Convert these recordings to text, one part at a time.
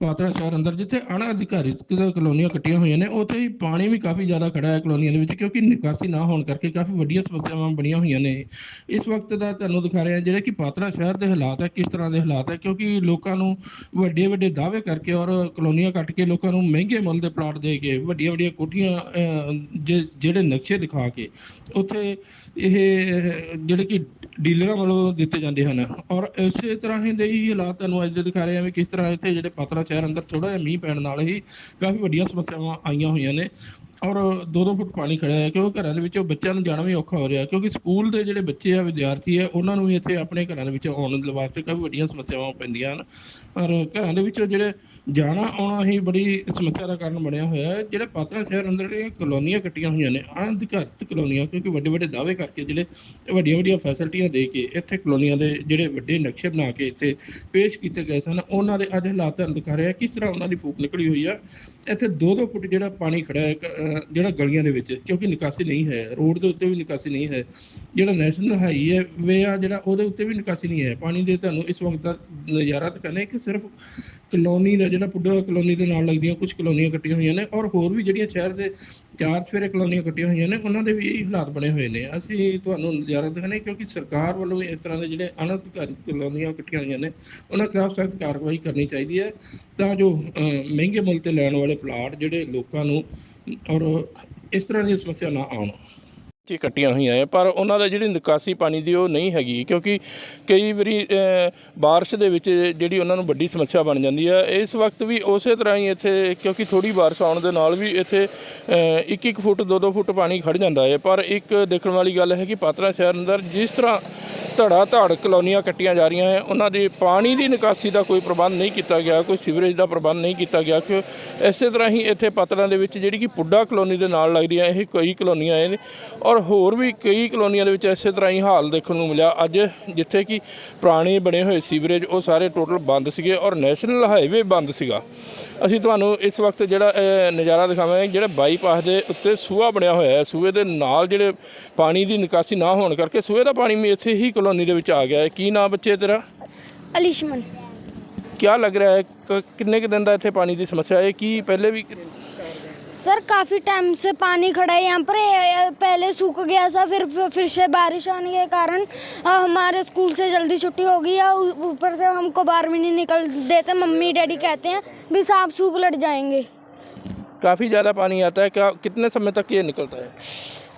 ਪਾਤੜਾ ਸ਼ਹਿਰ ਅੰਦਰ ਜਿੱਥੇ ਅਣਅਧਿਕਾਰਿਤ ਕਲੋਨੀਆਂ ਕੱਟੀਆਂ ਹੋਈਆਂ ਨੇ ਉੱਥੇ ਹੀ ਪਾਣੀ ਵੀ ਕਾਫੀ ਜ਼ਿਆਦਾ ਖੜਾ ਹੈ ਕਲੋਨੀਆਂ ਦੇ ਵਿੱਚ ਕਿਉਂਕਿ ਨਿਕਾਸੀ ਨਾ ਹੋਣ ਕਰਕੇ ਕਾਫੀ ਵੱਡੀਆਂ ਸਮੱਸਿਆਵਾਂ ਬਣੀਆਂ ਹੋਈਆਂ ਨੇ। ਇਸ ਵਕਤ ਦਾ ਤੁਹਾਨੂੰ ਦਿਖਾ ਰਿਹਾ ਜਿਹੜੇ ਕਿ ਪਾਤੜਾ ਸ਼ਹਿਰ ਦੇ ਹਾਲਾਤ ਹੈ ਕਿਸ ਤਰ੍ਹਾਂ ਦੇ ਹਾਲਾਤ ਹੈ ਕਿਉਂਕਿ ਲੋਕਾਂ ਨੂੰ ਵੱਡੇ ਵੱਡੇ ਦਾਅਵੇ ਕਰਕੇ ਔਰ ਕਲੋਨੀਆਂ ਕੱਟ ਕੇ ਲੋਕਾਂ ਨੂੰ ਮਹਿੰਗੇ ਮੁੱਲ ਦੇ ਪਲਾਟ ਦੇ ਕੇ ਵੱਡੀਆਂ ਵੱਡੀਆਂ ਕੋਠੀਆਂ ਅਹ, ਜਿਹੜੇ ਨਕਸ਼ੇ ਦਿਖਾ ਕੇ ਉੱਥੇ ਇਹ ਜਿਹੜੇ ਕਿ ਡੀਲਰਾਂ ਵੱਲੋਂ ਦਿੱਤੇ ਜਾਂਦੇ ਹਨ। ਔਰ ਇਸੇ ਤਰ੍ਹਾਂ ਹੀ ਦੇ ਹੀ ਹਾਲਾਤ ਤੁਹਾਨੂੰ ਅੱਜ ਦੇ ਦਿਖਾ ਰਹੇ ਹਾਂ ਵੀ ਕਿਸ ਤਰ੍ਹਾਂ ਇੱਥੇ ਜਿਹੜੇ ਪਾਤਰਾ ਸ਼ਹਿਰ ਅੰਦਰ ਥੋੜਾ ਜਿਹਾ ਮੀਂਹ ਪੈਣ ਨਾਲ ਹੀ ਕਾਫੀ ਵੱਡੀਆਂ ਸਮੱਸਿਆਵਾਂ ਆਈਆਂ ਹੋਈਆਂ ਨੇ। ਔਰ 2-2 ਫੁੱਟ ਪਾਣੀ ਖੜਾ ਹੈ, ਕਿਉਂਕਿ ਘਰਾਂ ਦੇ ਵਿੱਚੋਂ ਬੱਚਿਆਂ ਨੂੰ ਜਾਣਾ ਵੀ ਔਖਾ ਹੋ ਰਿਹਾ ਕਿਉਂਕਿ ਸਕੂਲ ਦੇ ਜਿਹੜੇ ਬੱਚੇ ਆ, ਵਿਦਿਆਰਥੀ ਆ, ਉਹਨਾਂ ਨੂੰ ਵੀ ਇੱਥੇ ਆਪਣੇ ਘਰਾਂ ਦੇ ਵਿੱਚ ਆਉਣ ਦੇ ਵਾਸਤੇ ਕਾਫੀ ਵੱਡੀਆਂ ਸਮੱਸਿਆਵਾਂ ਪੈਂਦੀਆਂ ਹਨ। ਔਰ ਘਰਾਂ ਦੇ ਵਿੱਚੋਂ ਜਿਹੜੇ ਜਾਣਾ ਆਉਣਾ ਹੀ ਬੜੀ ਸਮੱਸਿਆ ਦਾ ਕਾਰਨ ਬਣਿਆ ਹੋਇਆ ਹੈ, ਜਿਹੜੇ ਪਾਤੜਾ ਸ਼ਹਿਰ ਅੰਦਰ ਜਿਹੜੀਆਂ ਕਲੋਨੀਆਂ ਕੱਟੀਆਂ ਹੋਈਆਂ ਨੇ ਅਣਅਧਿਕਾਰਤ ਕਲੋਨੀਆਂ, ਕਿਉਂਕਿ ਵੱਡੇ ਵੱਡੇ ਦਾਅਵੇ ਕਰਕੇ ਜਿਹੜੇ ਵੱਡੀਆਂ ਵੱਡੀਆਂ ਫੈਸਿਲਿਟੀਆਂ ਦੇ ਕੇ ਇੱਥੇ ਕਲੋਨੀਆਂ ਦੇ ਜਿਹੜੇ ਵੱਡੇ ਨਕਸ਼ੇ ਬਣਾ ਕੇ ਇੱਥੇ ਪੇਸ਼ ਕੀਤੇ ਗਏ ਸਨ, ਉਹਨਾਂ ਦੇ ਅੱਜ ਹਾਲਾਤ ਤੁਹਾਨੂੰ ਦਿਖਾ ਰਿਹਾ ਕਿਸ ਤਰ੍ਹਾਂ ਉਹਨਾਂ ਦੀ ਫੂਕ ਨਿਕਲੀ ਹੋਈ ਆ, ਇੱਥੇ 2-2 ਫੁੱਟ ਜਿਹੜਾ ਪਾਣੀ ਖੜਾ ਹੈ ਕ- ਜਿਹੜਾ ਗਲੀਆਂ ਦੇ ਵਿੱਚ, ਕਿਉਂਕਿ ਨਿਕਾਸੀ ਨਹੀਂ ਹੈ, ਰੋਡ ਦੇ ਉੱਤੇ ਵੀ ਨਿਕਾਸੀ ਨਹੀਂ ਹੈ, ਜਿਹੜਾ ਨੈਸ਼ਨਲ ਹਾਈਵੇ ਆ ਜਿਹੜਾ ਉਹਦੇ ਉੱਤੇ ਵੀ ਨਿਕਾਸੀ ਨਹੀਂ ਹੈ। ਪਾਣੀ ਦੇ ਤੁਹਾਨੂੰ ਇਸ ਵਕਤ ਦਾ ਨਜ਼ਾਰਾ ਤਾਂ ਕਰਨਾ ਕਿ ਸਿਰਫ ਕਲੋਨੀ ਦਾ ਜਿਹੜਾ ਪੁੱਡਾ ਕਲੋਨੀ ਦੇ ਨਾਲ ਲੱਗਦੀਆਂ ਕੁਝ ਕਲੋਨੀਆਂ ਕੱਟੀਆਂ ਹੋਈਆਂ ਨੇ ਔਰ ਹੋਰ ਵੀ ਜਿਹੜੀਆਂ ਸ਼ਹਿਰ ਦੇ ਚਾਰ ਚਫੇਰੇ ਕਲੋਨੀਆਂ ਕੱਟੀਆਂ ਹੋਈਆਂ ਨੇ, ਉਹਨਾਂ ਦੇ ਵੀ ਇਹੀ ਹਾਲਾਤ ਬਣੇ ਹੋਏ ਨੇ। ਅਸੀਂ ਤੁਹਾਨੂੰ ਨਜ਼ਾਰਾ ਦਿਖਾਉਂਦੇ ਕਿਉਂਕਿ ਸਰਕਾਰ ਵੱਲੋਂ ਵੀ ਇਸ ਤਰ੍ਹਾਂ ਦੇ ਜਿਹੜੇ ਅਣਅਧਿਕਾਰਿਤ ਕਲੋਨੀਆਂ ਕੱਟੀਆਂ ਹੋਈਆਂ ਨੇ, ਉਹਨਾਂ ਖਿਲਾਫ ਸਖਤ ਕਾਰਵਾਈ ਕਰਨੀ ਚਾਹੀਦੀ ਹੈ। ਤਾਂ ਜੋ ਮਹਿੰਗੇ ਮੁੱਲ ਤੇ ਲੈਣ ਵਾਲੇ ਪਲਾਟ ਜਿਹੜੇ ਲੋਕਾਂ ਨੂੰ ਔਰ ਇਸ ਤਰ੍ਹਾਂ ਦੀ ਸਮੱਸਿਆ ਨਾ ਆਉਣ। ਚ ਕੱਟੀਆਂ ਹੋਈਆਂ ਹੈ ਪਰ ਉਹਨਾਂ ਦਾ ਜਿਹੜੀ ਨਿਕਾਸੀ ਪਾਣੀ ਦੀ ਉਹ ਨਹੀਂ ਹੈਗੀ ਕਿਉਂਕਿ ਕਈ ਵਾਰੀ ਅ, ਬਾਰਿਸ਼ ਦੇ ਵਿੱਚ ਜਿਹੜੀ ਉਹਨਾਂ ਨੂੰ ਵੱਡੀ ਸਮੱਸਿਆ ਬਣ ਜਾਂਦੀ ਹੈ ਇਸ ਵਕਤ ਵੀ ਉਸੇ ਤਰ੍ਹਾਂ ਹੀ ਇੱਥੇ ਕਿਉਂਕਿ ਥੋੜੀ ਬਾਰਿਸ਼ ਆਉਣ ਦੇ ਨਾਲ ਵੀ ਇੱਥੇ ਇੱਕ ਇੱਕ ਫੁੱਟ ਦੋ ਦੋ ਫੁੱਟ ਪਾਣੀ ਖੜ ਜਾਂਦਾ ਹੈ ਪਰ ਇੱਕ ਦੇਖਣ ਵਾਲੀ ਗੱਲ ਹੈ ਕਿ ਪਾਤਰਾ ਸ਼ਹਿਰ ਅੰਦਰ ਜਿਸ ਤਰ੍ਹਾਂ ਧੜਾ ਧੜ ਕਲੋਨੀਆਂ ਕੱਟੀਆਂ ਜਾ ਰਹੀਆਂ ਹੈ ਉਹਨਾਂ ਦੀ ਪਾਣੀ ਦੀ ਨਿਕਾਸੀ ਦਾ ਕੋਈ ਪ੍ਰਬੰਧ ਨਹੀਂ ਕੀਤਾ ਗਿਆ, ਕੋਈ ਸੀਵਰੇਜ ਦਾ ਪ੍ਰਬੰਧ ਨਹੀਂ ਕੀਤਾ ਗਿਆ ਕਿ ਇਸੇ ਤਰ੍ਹਾਂ ਹੀ ਇੱਥੇ ਪਾਤਰਾਂ ਦੇ ਵਿੱਚ ਜਿਹੜੀ ਕਿ ਪੁੱਡਾ ਕਲੋਨੀ ਦੇ ਨਾਲ ਲੱਗਦੀਆਂ, ਇਹ ਕਈ ਕਲੋਨੀਆਂ ਆਏ ਨੇ। ਔਰ ਹੋਰ ਵੀ ਕਈ ਕਲੋਨੀਆਂ ਦੇ ਵਿੱਚ ਇਸੇ ਤਰ੍ਹਾਂ ਹੀ ਹਾਲ ਦੇਖਣ ਨੂੰ ਮਿਲਿਆ। ਅੱਜ ਜਿੱਥੇ ਕਿ ਪੁਰਾਣੇ ਬਣੇ ਹੋਏ ਸੀਵਰੇਜ, ਉਹ ਸਾਰੇ ਟੋਟਲ ਬੰਦ ਸੀਗੇ ਔਰ ਨੈਸ਼ਨਲ ਹਾਈਵੇ ਬੰਦ ਸੀਗਾ। ਅਸੀਂ ਤੁਹਾਨੂੰ ਇਸ ਵਕਤ ਜਿਹੜਾ ਨਜ਼ਾਰਾ ਦਿਖਾਵਾਂਗੇ ਜਿਹੜਾ ਬਾਈਪਾਸ ਦੇ ਉੱਤੇ ਸੂਆ ਬਣਿਆ ਹੋਇਆ ਹੈ। ਸੂਏ ਦੇ ਨਾਲ ਜਿਹੜੇ ਪਾਣੀ ਦੀ ਨਿਕਾਸੀ ਨਾ ਹੋਣ ਕਰਕੇ ਸੂਏ ਦਾ ਪਾਣੀ ਵੀ ਇੱਥੇ ਹੀ ਕਲੋਨੀ ਦੇ ਵਿੱਚ ਆ ਗਿਆ ਹੈ। ਕੀ ਨਾਮ ਬੱਚੇ ਤੇਰਾ? ਅਲਿਸ਼ਮਨ। ਕੀ ਲੱਗ ਰਿਹਾ ਹੈ? ਕਿੰਨੇ ਕਿ ਦਿਨ ਦਾ ਇੱਥੇ ਪਾਣੀ ਦੀ ਸਮੱਸਿਆ ਹੈ? ਕੀ ਪਹਿਲੇ ਵੀ सर काफ़ी टाइम से पानी खड़ा है यहाँ पर। पहले सूख गया था फिर फिर से बारिश आने के कारण हमारे स्कूल से जल्दी छुट्टी हो गई है ऊपर से हमको बाहर भी नहीं निकल देते। मम्मी डैडी कहते हैं भी सांप सूप लड़ जाएँगे। काफ़ी ज़्यादा पानी आता है। क्या कितने समय तक ये निकलता है?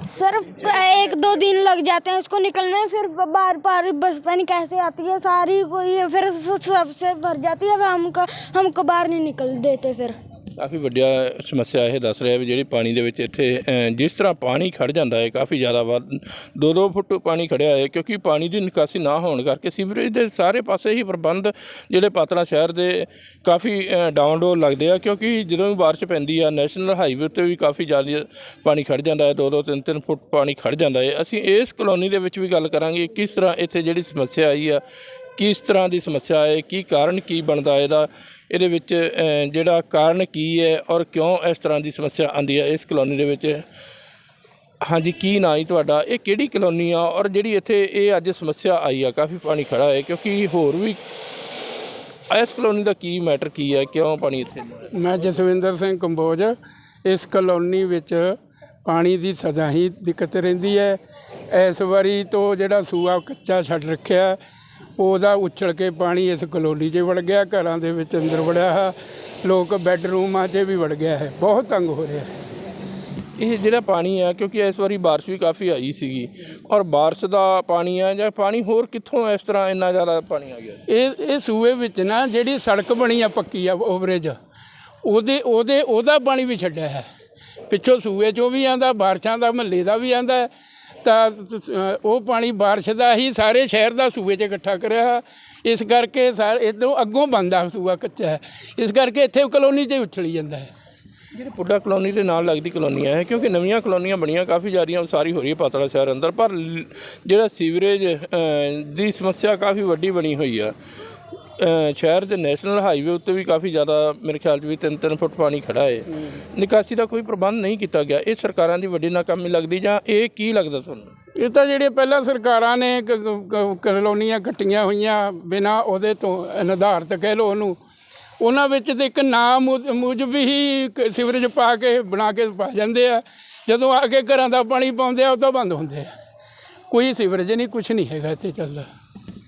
सर एक दो दिन लग जाते हैं उसको निकलने में फिर बार बार बस पता नहीं कैसे आती है सारी कोई फिर सबसे भर जाती है हमको हमको बाहर नहीं निकल देते फिर। ਕਾਫੀ ਵੱਡਾ ਸਮੱਸਿਆ ਇਹ ਦੱਸ ਰਿਹਾ ਵੀ ਜਿਹੜੀ ਪਾਣੀ ਦੇ ਵਿੱਚ ਇੱਥੇ ਅ, ਜਿਸ ਤਰ੍ਹਾਂ ਪਾਣੀ ਖੜ ਜਾਂਦਾ ਹੈ ਕਾਫੀ ਜ਼ਿਆਦਾ ਵੱਧ 2-2 ਫੁੱਟ ਪਾਣੀ ਖੜਿਆ ਹੈ ਕਿਉਂਕਿ ਪਾਣੀ ਦੀ ਨਿਕਾਸੀ ਨਾ ਹੋਣ ਕਰਕੇ ਸੀਵਰੇਜ ਦੇ ਸਾਰੇ ਪਾਸੇ ਹੀ ਪ੍ਰਬੰਧ ਜਿਹੜੇ ਪਾਤੜਾ ਸ਼ਹਿਰ ਦੇ ਕਾਫੀ ਡਾਊਨਡੋ ਲੱਗਦੇ ਆ ਕਿਉਂਕਿ ਜਦੋਂ ਵੀ ਬਾਰਿਸ਼ ਪੈਂਦੀ ਆ ਨੈਸ਼ਨਲ ਹਾਈਵੇ ਉੱਤੇ ਵੀ ਕਾਫੀ ਜ਼ਿਆਦਾ ਪਾਣੀ ਖੜ ਜਾਂਦਾ ਹੈ 2-2 3-3 ਫੁੱਟ ਪਾਣੀ ਖੜ ਜਾਂਦਾ ਹੈ। ਅਸੀਂ ਇਸ ਕਲੋਨੀ ਦੇ ਵਿੱਚ ਵੀ ਗੱਲ ਕਰਾਂਗੇ ਕਿਸ ਤਰ੍ਹਾਂ ਇੱਥੇ ਜਿਹੜੀ ਸਮੱਸਿਆ ਆਈ ਆ ਕਿਸ ਤਰ੍ਹਾਂ ਦੀ ਸਮੱਸਿਆ ਹੈ ਕੀ ਕਾਰਨ ਕੀ ਬਣਦਾ ਇਹਦਾ? ਇਹਦੇ ਵਿੱਚ ਜਿਹੜਾ ਕਾਰਨ ਕੀ ਹੈ ਔਰ ਕਿਉਂ ਇਸ ਤਰ੍ਹਾਂ ਦੀ ਸਮੱਸਿਆ ਆਂਦੀ ਹੈ ਇਸ ਕਲੋਨੀ ਦੇ ਵਿੱਚ? ਹਾਂਜੀ, ਕੀ ਨਾਂ ਜੀ ਤੁਹਾਡਾ? ਇਹ ਕਿਹੜੀ ਕਲੋਨੀ ਆ ਔਰ ਜਿਹੜੀ ਇੱਥੇ ਇਹ ਅੱਜ ਸਮੱਸਿਆ ਆਈ ਆ, ਕਾਫੀ ਪਾਣੀ ਖੜਾ ਹੈ, ਕਿਉਂਕਿ ਹੋਰ ਵੀ ਇਸ ਕਲੋਨੀ ਦਾ ਕੀ ਮੈਟਰ ਕੀ ਹੈ, ਕਿਉਂ ਪਾਣੀ ਇੱਥੇ ਮੈਂ ਜਸਵਿੰਦਰ ਸਿੰਘ ਕੰਬੋਜ, ਇਸ ਕਲੋਨੀ ਵਿੱਚ ਪਾਣੀ ਦੀ ਸਦਾ ਹੀ ਦਿੱਕਤ ਰਹਿੰਦੀ ਹੈ। ਇਸ ਵਾਰੀ ਤੋਂ ਜਿਹੜਾ ਸੂਆ ਕੱਚਾ ਛੱਡ ਰੱਖਿਆ ਉਹਦਾ ਉਛਲ ਕੇ ਪਾਣੀ ਇਸ ਕਲੋਨੀ 'ਚ ਵੜ ਗਿਆ ਘਰਾਂ ਦੇ ਵਿੱਚ ਅੰਦਰ ਵੜਿਆ ਹੈ। ਲੋਕ ਬੈੱਡਰੂਮਾਂ 'ਚ ਵੀ ਵੜ ਗਿਆ ਹੈ। ਬਹੁਤ ਤੰਗ ਹੋ ਰਿਹਾ ਹੈ। ਇਹ ਜਿਹੜਾ ਪਾਣੀ ਆ ਕਿਉਂਕਿ ਇਸ ਵਾਰੀ ਬਾਰਿਸ਼ ਵੀ ਕਾਫੀ ਆਈ ਸੀਗੀ। ਔਰ ਬਾਰਿਸ਼ ਦਾ ਪਾਣੀ ਆ ਜਾਂ ਪਾਣੀ ਹੋਰ ਕਿੱਥੋਂ ਇਸ ਤਰ੍ਹਾਂ ਇੰਨਾ ਜ਼ਿਆਦਾ ਪਾਣੀ ਆ ਗਿਆ? ਇਹ ਇਹ ਸੂਏ ਵਿੱਚ ਨਾ ਜਿਹੜੀ ਸੜਕ ਬਣੀ ਆ ਪੱਕੀ ਆ ਓਵਰੇਜ ਉਹਦੇ ਉਹਦੇ ਉਹਦਾ ਪਾਣੀ ਵੀ ਛੱਡਿਆ ਹੈ। ਪਿੱਛੋਂ ਸੂਏ ਚੋਂ ਵੀ ਆਂਦਾ ਬਾਰਿਸ਼ਾਂ ਦਾ ਮਹੱਲੇ ਦਾ ਵੀ ਆਂਦਾ ਤਾਂ ਉਹ ਪਾਣੀ ਬਾਰਿਸ਼ ਦਾ ਹੀ ਸਾਰੇ ਸ਼ਹਿਰ ਦਾ ਸੂਏ 'ਚ ਇਕੱਠਾ ਕਰਿਆ ਇਸ ਕਰਕੇ ਸਾਰ ਇੱਧਰੋਂ ਅੱਗੋਂ ਬੰਦਾ ਸੂਆ ਕੱਚਾ ਹੈ। ਇਸ ਕਰਕੇ ਇੱਥੇ ਕਲੋਨੀ 'ਚ ਹੀ ਉਛਲੀ ਜਾਂਦਾ ਹੈ। ਜਿਹੜੇ ਪੁੱਡਾ ਕਲੋਨੀ ਦੇ ਨਾਲ ਲੱਗਦੀ ਕਲੋਨੀਆਂ ਹੈ, ਕਿਉਂਕਿ ਨਵੀਆਂ ਕਲੋਨੀਆਂ ਬਣੀਆਂ ਕਾਫੀ ਜ਼ਿਆਦੀਆਂ ਸਾਰੀ ਹੋ ਰਹੀ ਹੈ ਪਾਤਲਾ ਸ਼ਹਿਰ ਅੰਦਰ, ਪਰ ਜਿਹੜਾ ਸੀਵਰੇਜ ਦੀ ਸਮੱਸਿਆ ਕਾਫੀ ਵੱਡੀ ਬਣੀ ਹੋਈ ਆ। ਸ਼ਹਿਰ ਦੇ ਨੈਸ਼ਨਲ ਹਾਈਵੇ ਉੱਤੇ ਵੀ ਕਾਫੀ ਜ਼ਿਆਦਾ ਮੇਰੇ ਖਿਆਲ 'ਚ ਵੀ 3-3 ਫੁੱਟ ਪਾਣੀ ਖੜਾ ਹੈ। ਨਿਕਾਸੀ ਦਾ ਕੋਈ ਪ੍ਰਬੰਧ ਨਹੀਂ ਕੀਤਾ ਗਿਆ। ਇਹ ਸਰਕਾਰਾਂ ਦੀ ਵੱਡੀ ਨਾਕਾਮੀ ਲੱਗਦੀ ਜਾਂ ਇਹ ਕੀ ਲੱਗਦਾ ਤੁਹਾਨੂੰ? ਇਹ ਤਾਂ ਜਿਹੜੀਆਂ ਪਹਿਲਾਂ ਸਰਕਾਰਾਂ ਨੇ ਕ- ਕ- ਕਲੋਨੀਆਂ ਕੱਟੀਆਂ ਹੋਈਆਂ ਬਿਨਾ ਉਹਦੇ ਤੋਂ ਨਿਰਧਾਰਤ ਕਹਿ ਲਓ ਉਹਨੂੰ ਉਹਨਾਂ ਵਿੱਚ ਤੇ ਇੱਕ ਨਾਮ ਮੁਜਬ ਹੀ ਕ- ਸੀਵਰੇਜ ਪਾ ਕੇ ਬਣਾ ਕੇ ਪਾ ਜਾਂਦੇ ਆ। ਜਦੋਂ ਆ ਕੇ ਘਰਾਂ ਦਾ ਪਾਣੀ ਪਾਉਂਦੇ ਆ ਉਦੋਂ ਬੰਦ ਹੁੰਦੇ ਆ। ਕੋਈ ਸੀਵਰੇਜ ਨਹੀਂ ਕੁਝ ਨਹੀਂ ਹੈਗਾ ਇੱਥੇ ਚੱਲਦਾ।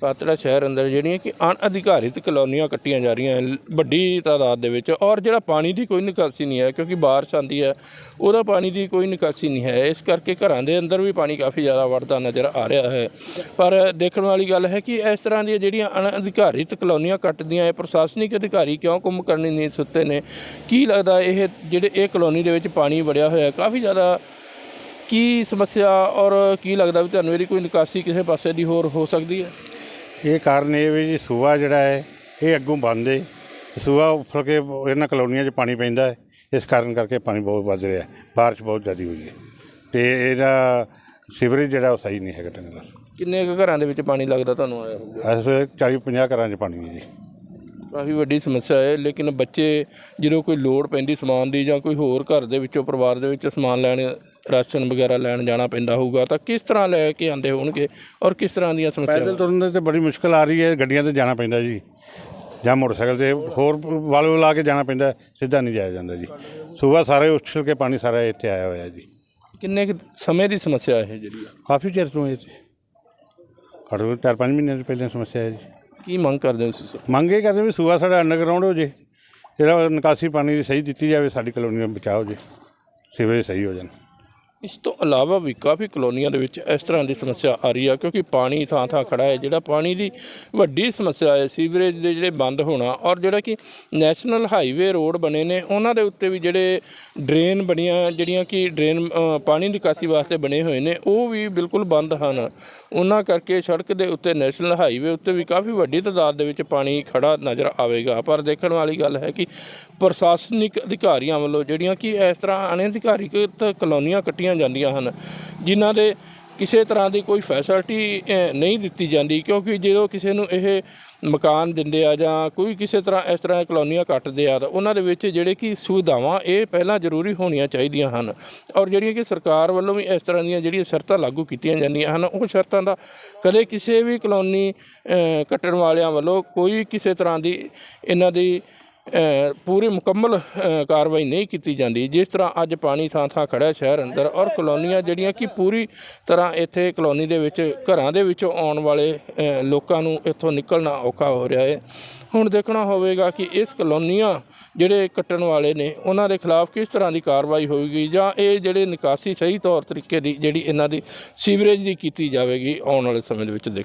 ਪਾਤੜਾ ਸ਼ਹਿਰ ਅੰਦਰ ਜਿਹੜੀਆਂ ਕਿ ਅਣਅਧਿਕਾਰਿਤ ਕਲੋਨੀਆਂ ਕੱਟੀਆਂ ਜਾ ਰਹੀਆਂ ਵੱਡੀ ਤਾਦਾਦ ਦੇ ਵਿੱਚ। ਔਰ ਜਿਹੜਾ ਪਾਣੀ ਦੀ ਕੋਈ ਨਿਕਾਸੀ ਨਹੀਂ ਹੈ, ਕਿਉਂਕਿ ਬਾਰਿਸ਼ ਆਉਂਦੀ ਹੈ, ਉਹਦਾ ਪਾਣੀ ਦੀ ਕੋਈ ਨਿਕਾਸੀ ਨਹੀਂ ਹੈ। ਇਸ ਕਰਕੇ ਘਰਾਂ ਦੇ ਅੰਦਰ ਵੀ ਪਾਣੀ ਕਾਫੀ ਜ਼ਿਆਦਾ ਵੜਦਾ ਨਜ਼ਰ ਆ ਰਿਹਾ ਹੈ। ਪਰ ਦੇਖਣ ਵਾਲੀ ਗੱਲ ਹੈ ਕਿ ਇਸ ਤਰ੍ਹਾਂ ਦੀਆਂ ਜਿਹੜੀਆਂ ਅਣਅਧਿਕਾਰਿਤ ਕਲੋਨੀਆਂ ਕੱਟਦੀਆਂ, ਇਹ ਪ੍ਰਸ਼ਾਸਨਿਕ ਅਧਿਕਾਰੀ ਕਿਉਂ ਕੁੰਮ ਕਰਨੀ ਨਹੀਂ ਸੁੱਤੇ ਨੇ? ਕੀ ਲੱਗਦਾ ਇਹ ਜਿਹੜੇ ਇਹ ਕਲੋਨੀ ਦੇ ਵਿੱਚ ਪਾਣੀ ਵੜਿਆ ਹੋਇਆ ਕਾਫੀ ਜ਼ਿਆਦਾ ਕੀ ਸਮੱਸਿਆ ਔਰ ਕੀ ਲੱਗਦਾ ਵੀ ਤੁਹਾਨੂੰ ਇਹਦੀ ਕੋਈ ਨਿਕਾਸੀ ਕਿਸੇ ਪਾਸੇ ਦੀ ਹੋਰ ਹੋ ਸਕਦੀ ਹੈ? ਇਹ ਕਾਰਨ ਇਹ ਵੀ ਜੀ ਸੂਆ ਜਿਹੜਾ ਹੈ ਇਹ ਅੱਗੋਂ ਬੰਦ ਹੈ ਸੂਆ ਉੱਪਰ ਕੇ ਇਹਨਾਂ ਕਲੋਨੀਆਂ 'ਚ ਪਾਣੀ ਪੈਂਦਾ ਹੈ। ਇਸ ਕਾਰਨ ਕਰਕੇ ਪਾਣੀ ਬਹੁਤ ਵੱਧ ਰਿਹਾ ਹੈ। ਬਾਰਿਸ਼ ਬਹੁਤ ਜ਼ਿਆਦਾ ਹੋਈ ਹੈ। ਤੇ ਇਹਦਾ ਸੀਵਰੇਜ ਜਿਹੜਾ ਉਹ ਸਹੀ ਨਹੀਂ ਹੈਗਾ ਢੰਗ ਨਾਲ। ਕਿੰਨੇ ਕੁ ਘਰਾਂ ਦੇ ਵਿੱਚ ਪਾਣੀ ਲੱਗਦਾ ਤੁਹਾਨੂੰ ਆਇਆ ਹੋਊਗਾ? ਇਸ ਵੇਲੇ 40 50 ਘਰਾਂ 'ਚ ਪਾਣੀ ਹੈ ਜੀ। ਕਾਫੀ ਵੱਡੀ ਸਮੱਸਿਆ ਹੈ ਲੇਕਿਨ ਬੱਚੇ ਜਦੋਂ ਕੋਈ ਲੋੜ ਪੈਂਦੀ ਸਮਾਨ ਦੀ ਜਾਂ ਕੋਈ ਹੋਰ ਘਰ ਦੇ ਵਿੱਚੋਂ ਪਰਿਵਾਰ ਦੇ ਵਿੱਚ ਸਮਾਨ ਲੈਣ ਰਾਸ਼ਨ ਵਗੈਰਾ ਲੈਣ ਜਾਣਾ ਪੈਂਦਾ ਹੋਊਗਾ ਤਾਂ ਕਿਸ ਤਰ੍ਹਾਂ ਲੈ ਕੇ ਆਉਂਦੇ ਹੋਣਗੇ ਔਰ ਕਿਸ ਤਰ੍ਹਾਂ ਦੀਆਂ ਪੈਦਲ ਸਮੱਸਿਆਵਾਂ ਤੁਰਨ ਦੇ ਤੇ ਬੜੀ ਮੁਸ਼ਕਲ ਆ ਰਹੀ ਹੈ ਗੱਡੀਆਂ ਤੇ ਜਾਣਾ ਪੈਂਦਾ ਜੀ ਜਾਂ ਮੋਟਰਸਾਈਕਲ ਤੇ ਹੋਰ ਵਾਲ ਲਾ ਕੇ ਜਾਣਾ ਪੈਂਦਾ ਸਿੱਧਾ ਨਹੀਂ ਜਾਇਆ ਜਾਂਦਾ ਜੀ। ਸੂਆ ਸਾਰੇ ਉਛਲ ਕੇ ਪਾਣੀ ਸਾਰਾ ਇੱਥੇ ਆਇਆ ਹੋਇਆ ਜੀ। ਕਿੰਨੇ ਕੁ ਸਮੇਂ ਦੀ ਸਮੱਸਿਆ ਇਹ ਜਿਹੜੀ ਆ? ਕਾਫੀ ਚਿਰ ਤੋਂ ਇਹ ਘੱਟੋ ਘੱਟ ਚਾਰ ਪੰਜ ਮਹੀਨਿਆਂ ਤੋਂ ਪਹਿਲਾਂ ਸਮੱਸਿਆ ਹੈ ਜੀ। ਕੀ ਮੰਗ ਕਰਦੇ ਹੋ ਤੁਸੀਂ ਮੰਗ ਇਹ ਕਰਦੇ ਵੀ ਸੂਆ ਸਾਡਾ ਅੰਡਰਗਰਾਉਂਡ ਹੋ ਜੇ ਜਿਹੜਾ ਨਿਕਾਸੀ ਪਾਣੀ ਦੀ ਸਹੀ ਦਿੱਤੀ ਜਾਵੇ ਸਾਡੀ ਕਲੋਨੀ ਨੂੰ ਬਚਾਓ ਜੇ ਸੀਵਰੇਜ ਸਹੀ ਹੋ ਜਾਣ। ਇਸ ਤੋਂ ਇਲਾਵਾ ਵੀ ਕਾਫੀ ਕਲੋਨੀਆਂ ਦੇ ਵਿੱਚ ਇਸ ਤਰ੍ਹਾਂ ਦੀ ਸਮੱਸਿਆ ਆ ਰਹੀ ਆ, ਕਿਉਂਕਿ ਪਾਣੀ ਥਾਂ ਥਾਂ ਖੜਾ ਹੈ, ਜਿਹੜਾ ਪਾਣੀ ਦੀ ਵੱਡੀ ਸਮੱਸਿਆ ਹੈ, ਸੀਵਰੇਜ ਦੇ ਜਿਹੜੇ ਬੰਦ ਹੋਣਾ ਔਰ ਜਿਹੜਾ ਕਿ ਨੈਸ਼ਨਲ ਹਾਈਵੇ ਰੋਡ ਬਣੇ ਨੇ, ਉਹਨਾਂ ਦੇ ਉੱਤੇ ਵੀ ਜਿਹੜੇ ਡਰੇਨ ਬਣੀਆਂ, ਜਿਹੜੀਆਂ ਕਿ ਡਰੇਨ ਪਾਣੀ ਨਿਕਾਸੀ ਵਾਸਤੇ ਬਣੇ ਹੋਏ ਨੇ, ਉਹ ਵੀ ਬਿਲਕੁਲ ਬੰਦ ਹਨ। ਉਹਨਾਂ ਕਰਕੇ ਸੜਕ ਦੇ ਉੱਤੇ ਨੈਸ਼ਨਲ ਹਾਈਵੇ ਉੱਤੇ ਵੀ ਕਾਫੀ ਵੱਡੀ ਤਾਦਾਦ ਦੇ ਵਿੱਚ ਪਾਣੀ ਖੜਾ ਨਜ਼ਰ ਆਵੇਗਾ। ਪਰ ਦੇਖਣ ਵਾਲੀ ਗੱਲ ਹੈ ਕਿ ਪ੍ਰਸ਼ਾਸਨਿਕ ਅਧਿਕਾਰੀਆਂ ਵੱਲੋਂ ਜਿਹੜੀਆਂ ਕਿ ਇਸ ਤਰ੍ਹਾਂ ਅਣਅਧਿਕਾਰਿਤ ਕਲੋਨੀਆਂ ਕੱਟੀਆਂ ਜਾਂਦੀਆਂ ਹਨ, ਜਿਨ੍ਹਾਂ ਦੇ ਕਿਸੇ ਤਰ੍ਹਾਂ ਦੀ ਕੋਈ ਫੈਸਿਲਿਟੀ ਨਹੀਂ ਦਿੱਤੀ ਜਾਂਦੀ, ਕਿਉਂਕਿ ਜਦੋਂ ਕਿਸੇ ਨੂੰ ਇਹ ਮਕਾਨ ਦਿੰਦੇ ਆ ਜਾਂ ਕੋਈ ਕਿਸੇ ਤਰ੍ਹਾਂ ਇਸ ਤਰ੍ਹਾਂ ਕਲੋਨੀਆਂ ਕੱਟਦੇ ਆ ਤਾਂ ਉਹਨਾਂ ਦੇ ਵਿੱਚ ਜਿਹੜੇ ਕਿ ਸੁਵਿਧਾਵਾਂ ਇਹ ਪਹਿਲਾਂ ਜ਼ਰੂਰੀ ਹੋਣੀਆਂ ਚਾਹੀਦੀਆਂ ਹਨ। ਔਰ ਜਿਹੜੀਆਂ ਕਿ ਸਰਕਾਰ ਵੱਲੋਂ ਵੀ ਇਸ ਤਰ੍ਹਾਂ ਦੀਆਂ ਜਿਹੜੀਆਂ ਸ਼ਰਤਾਂ ਲਾਗੂ ਕੀਤੀਆਂ ਜਾਂਦੀਆਂ ਹਨ, ਉਹ ਸ਼ਰਤਾਂ ਦਾ ਕਦੇ ਕਿਸੇ ਵੀ ਕਲੋਨੀ ਕੱਟਣ ਵਾਲਿਆਂ ਵੱਲੋਂ ਕੋਈ ਕਿਸੇ ਤਰ੍ਹਾਂ ਦੀ ਇਹਨਾਂ ਦੀ ਪੂਰੀ ਮੁਕੰਮਲ ਕਾਰਵਾਈ ਨਹੀਂ ਕੀਤੀ ਜਾਂਦੀ। ਜਿਸ ਤਰ੍ਹਾਂ ਅੱਜ ਪਾਣੀ ਥਾਂ ਥਾਂ ਖੜਾ ਸ਼ਹਿਰ ਅੰਦਰ ਔਰ ਕਲੋਨੀਆਂ ਜਿਹੜੀਆਂ ਕਿ ਪੂਰੀ ਤਰ੍ਹਾਂ ਇੱਥੇ ਕਲੋਨੀ ਦੇ ਵਿੱਚ, ਘਰਾਂ ਦੇ ਵਿੱਚੋਂ ਆਉਣ ਵਾਲੇ ਲੋਕਾਂ ਨੂੰ ਇੱਥੋਂ ਨਿਕਲਣਾ ਔਖਾ ਹੋ ਰਿਹਾ ਹੈ। ਹੁਣ ਦੇਖਣਾ ਹੋਵੇਗਾ ਕਿ ਇਸ ਕਲੋਨੀਆਂ ਜਿਹੜੇ ਕੱਟਣ ਵਾਲੇ ਨੇ, ਉਹਨਾਂ ਦੇ ਖਿਲਾਫ ਕਿਸ ਤਰ੍ਹਾਂ ਦੀ ਕਾਰਵਾਈ ਹੋਵੇਗੀ ਜਾਂ ਇਹ ਜਿਹੜੇ ਨਿਕਾਸੀ ਸਹੀ ਤੌਰ ਤਰੀਕੇ ਦੀ, ਜਿਹੜੀ ਇਹਨਾਂ ਦੀ ਸੀਵਰੇਜ ਦੀ ਕੀਤੀ ਜਾਵੇਗੀ ਆਉਣ ਵਾਲੇ ਸਮੇਂ ਦੇ ਵਿੱਚ ਦੇਖ